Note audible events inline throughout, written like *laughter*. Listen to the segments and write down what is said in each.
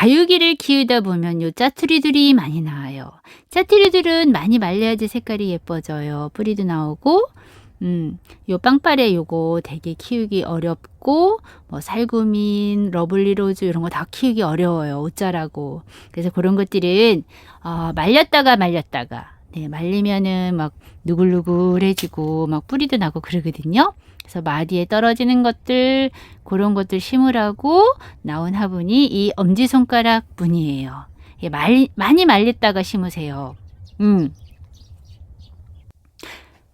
다육이를 키우다 보면 요 짜투리들이 많이 나와요. 짜투리들은 많이 말려야지 색깔이 예뻐져요. 뿌리도 나오고, 음, 요 빵빠레 요거 되게 키우기 어렵고, 뭐 살구민, 러블리 로즈 이런 거 다 키우기 어려워요. 옷자라고. 그래서 그런 것들은, 어, 말렸다가 말렸다가, 네, 말리면은 막 누글누글해지고, 막 뿌리도 나고 그러거든요. 그래서 마디에 떨어지는 것들, 그런 것들 심으라고 나온 화분이 이 엄지 손가락 분이에요. 예, 말, 많이 말렸다가 심으세요. 음.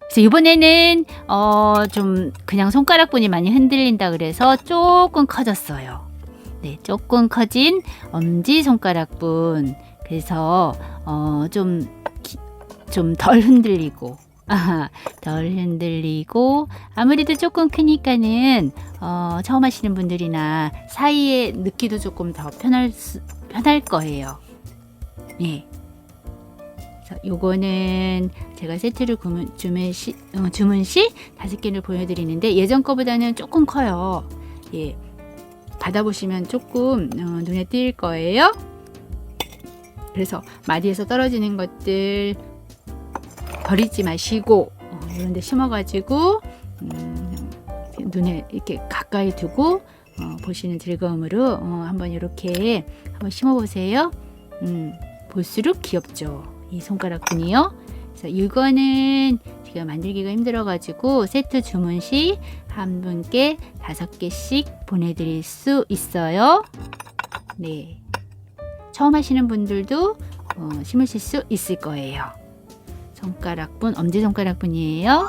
그래서 이번에는 어, 좀 그냥 손가락 분이 많이 흔들린다 그래서 조금 커졌어요. 네, 조금 커진 엄지 손가락 분. 그래서 어, 좀 좀 덜 흔들리고 *laughs* 아하, 덜 흔들리고 아무래도 조금 크니까는 어, 처음 하시는 분들이나 사이에 넣기도 조금 더 편할 수, 편할 거예요. 예. 그래서 요거는 제가 세트를 구문, 주문 시, 어, 주문 시 다섯 개를 보여드리는데 예전 거보다는 조금 커요. 예. 받아보시면 조금 어, 눈에 띌 거예요. 그래서 마디에서 떨어지는 것들 버리지 마시고 어, 이런 데 심어가지고 음, 눈에 이렇게 가까이 두고 어, 보시는 즐거움으로 어, 한번 이렇게 한번 심어보세요. 음, 볼수록 귀엽죠. 이 손가락분이요. 그래서 이거는 제가 만들기가 힘들어가지고 세트 주문 시 한 분께 다섯 개씩 보내드릴 수 있어요. 네. 처음 하시는 분들도 어, 심으실 수 있을 거예요. 손가락분, 엄지손가락분이에요.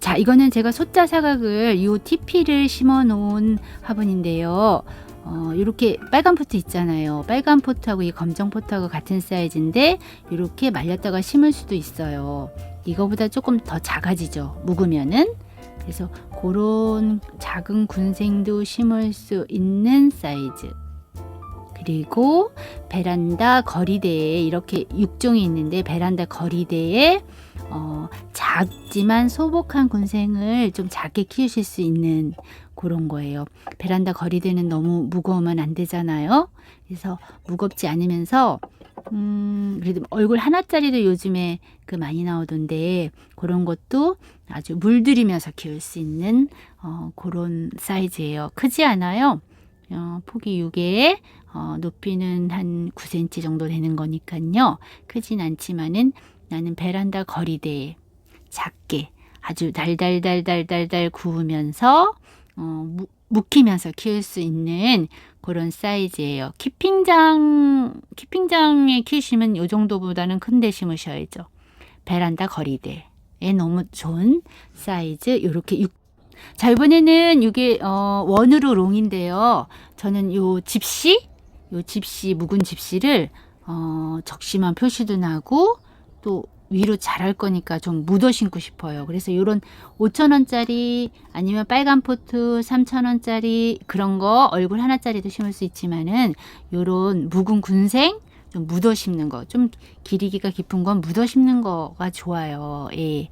자, 이거는 제가 소자 사각을 요 TP를 심어 놓은 화분인데요. 어, 이렇게 빨간 포트 있잖아요. 빨간 포트하고 이 검정 포트하고 같은 사이즈인데 이렇게 말렸다가 심을 수도 있어요. 이거보다 조금 더 작아지죠. 묵으면은. 그래서 그런 작은 군생도 심을 수 있는 사이즈. 그리고 베란다 거리대에 이렇게 6종이 있는데 베란다 거리대에 어, 작지만 소복한 군생을 좀 작게 키우실 수 있는 그런 거예요. 베란다 거리대는 너무 무거우면 안 되잖아요. 그래서 무겁지 않으면서 음, 그래도 얼굴 하나짜리도 요즘에 그 많이 나오던데 그런 것도 아주 물들이면서 키울 수 있는 어, 그런 사이즈예요. 크지 않아요. 어, 폭이 6에 어, 높이는 한 9cm 정도 되는 거니까요. 크진 않지만은 나는 베란다 거리대에 작게 아주 달달달달달달 구우면서 어, 무, 묵히면서 키울 수 있는 그런 사이즈예요. 키핑장 키핑장에 키우시면 이 정도보다는 큰데 심으셔야죠. 베란다 거리대에 너무 좋은 사이즈 이렇게 6. 자 이번에는 이게 어, 원으로 롱인데요. 저는 요 집시 요 집시 묵은 집시를 어, 적심한 표시도 나고 또 위로 자랄 거니까 좀 묻어 신고 싶어요. 그래서 이런 5천원짜리 아니면 빨간 포트 3천원짜리 그런 거 얼굴 하나짜리도 심을 수 있지만은 요런 묵은 군생 좀 묻어 심는 거, 좀 길이기가 깊은 건 묻어 심는 거가 좋아요. 예.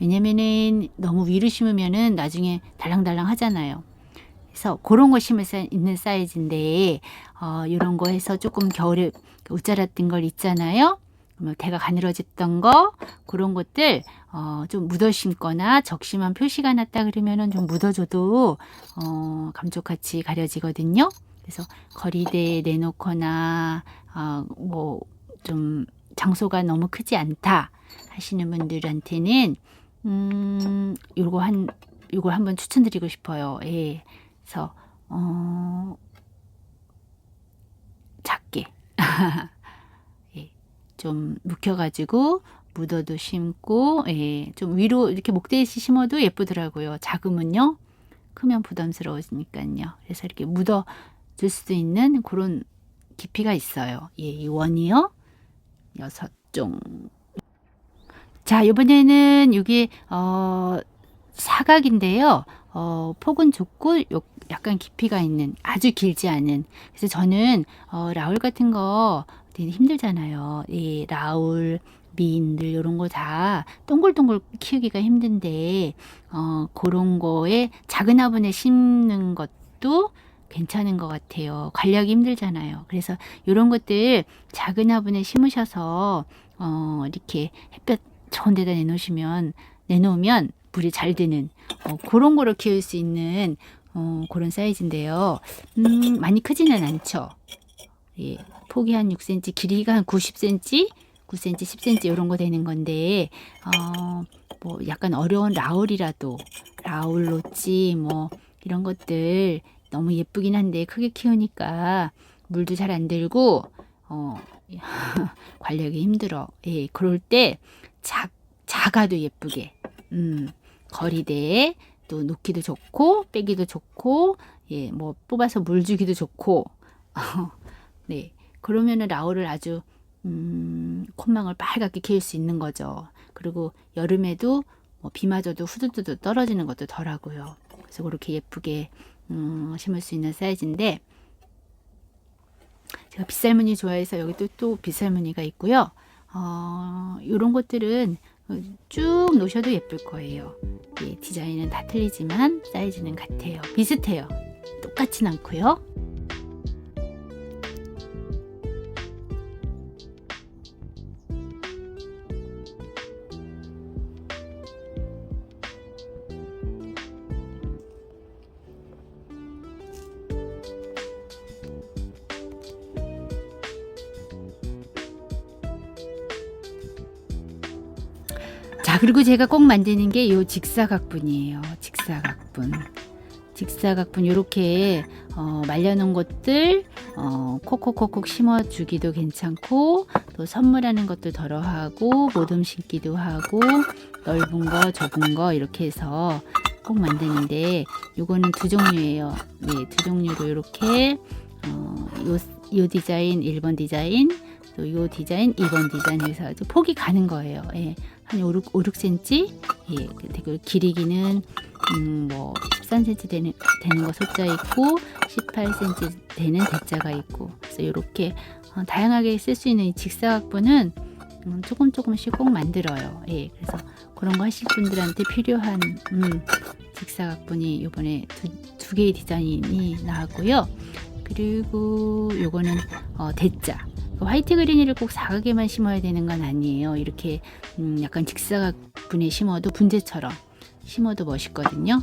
왜냐면은 너무 위로 심으면은 나중에 달랑달랑 하잖아요. 그래서 그런 거 심을 수 있는 사이즈인데, 어, 요런 거 해서 조금 겨울에 웃자랐던 걸 있잖아요. 뭐 대가 가늘어졌던 거 그런 것들 어, 좀 묻어 심거나 적심한 표시가 났다 그러면은 좀 묻어줘도 어, 감쪽같이 가려지거든요. 그래서 거리대에 내놓거나 어, 뭐좀 장소가 너무 크지 않다 하시는 분들한테는 음 요거 한 요거 한번 추천드리고 싶어요. 예. 그래서 어 작게 *laughs* 좀 묵혀가지고 묻어도 심고 예, 좀 위로 이렇게 목대시 심어도 예쁘더라고요. 작으면요. 크면 부담스러우니까요. 그래서 이렇게 묻어 줄 수도 있는 그런 깊이가 있어요. 예, 이 원이요. 여섯 종. 자, 이번에는 이게 어 사각인데요. 어 폭은 좁고 요, 약간 깊이가 있는 아주 길지 않은. 그래서 저는 어 라울 같은 거 되게 힘들잖아요. 이 라울 미인들 이런 거 다 동글동글 키우기가 힘든데 어, 그런 거에 작은 화분에 심는 것도 괜찮은 것 같아요. 관리하기 힘들잖아요. 그래서 이런 것들 작은 화분에 심으셔서 어, 이렇게 햇볕 좋은 데다 내놓으시면 내놓으면 물이 잘 드는 어, 그런 거로 키울 수 있는 어, 그런 사이즈인데요. 음, 많이 크지는 않죠. 예, 폭이 한 6cm, 길이가 한 90cm, 9cm, 10cm 이런 거 되는 건데 어, 뭐 약간 어려운 라울이라도 라울 로치 뭐 이런 것들 너무 예쁘긴 한데 크게 키우니까 물도 잘 안 들고 어, *laughs* 관리하기 힘들어. 예, 그럴 때 작, 작아도 예쁘게 음, 거리대에 또 놓기도 좋고 빼기도 좋고 예, 뭐 뽑아서 물 주기도 좋고 *laughs* 네. 그러면은 라울을 아주 음, 콧망울 빨갛게 키울 수 있는 거죠. 그리고 여름에도 뭐비 맞아도 후두두두 떨어지는 것도 덜하고요. 그래서 그렇게 예쁘게 음, 심을 수 있는 사이즈인데 제가 빗살무늬 좋아해서 여기 또, 또 빗살무늬가 있고요. 어, 이런 것들은 쭉 놓으셔도 예쁠 거예요. 예, 디자인은 다 틀리지만 사이즈는 같아요. 비슷해요. 똑같진 않고요. 자, 그리고 제가 꼭 만드는 게요 직사각분이에요. 직사각분. 직사각분 요렇게 어, 말려놓은 것들 어, 콕콕콕콕 심어주기도 괜찮고 또 선물하는 것도 덜어하고 모듬 심기도 하고 넓은 거 좁은 거 이렇게 해서 꼭 만드는데 요거는 두 종류예요. 네, 두 종류로 이렇게 어, 요, 요 디자인 1번 디자인 또요 디자인 2번 디자인 해서 아주 폭이 가는 거예요. 예. 한 5, 6, 5, 6cm 예, 그리고 길이기는 음, 뭐 13cm 되는, 되는 거 소자 있고 18cm 되는 대자가 있고 그래서 이렇게 어, 다양하게 쓸 수 있는 이 직사각분은 음, 조금 조금씩 꼭 만들어요. 예, 그래서 그런 거 하실 분들한테 필요한 음, 직사각분이 요번에 두, 두 개의 디자인이 나왔고요. 그리고 요거는 어, 대자. 그 화이트 그린이를 꼭 사각에만 심어야 되는 건 아니에요. 이렇게 음, 약간 직사각 분에 심어도 분재처럼 심어도 멋있거든요.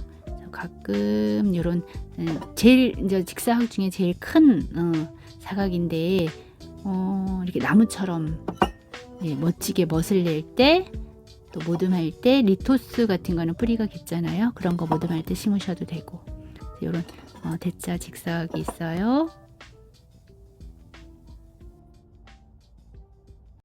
가끔 이런 음, 제일 이제 직사각 중에 제일 큰 어, 사각인데 어, 이렇게 나무처럼 예, 멋지게 멋을 낼 때 또 모듬할 때 리토스 같은 거는 뿌리가 깊잖아요. 그런 거 모듬할 때 심으셔도 되고 이런 어, 대자 직사각이 있어요.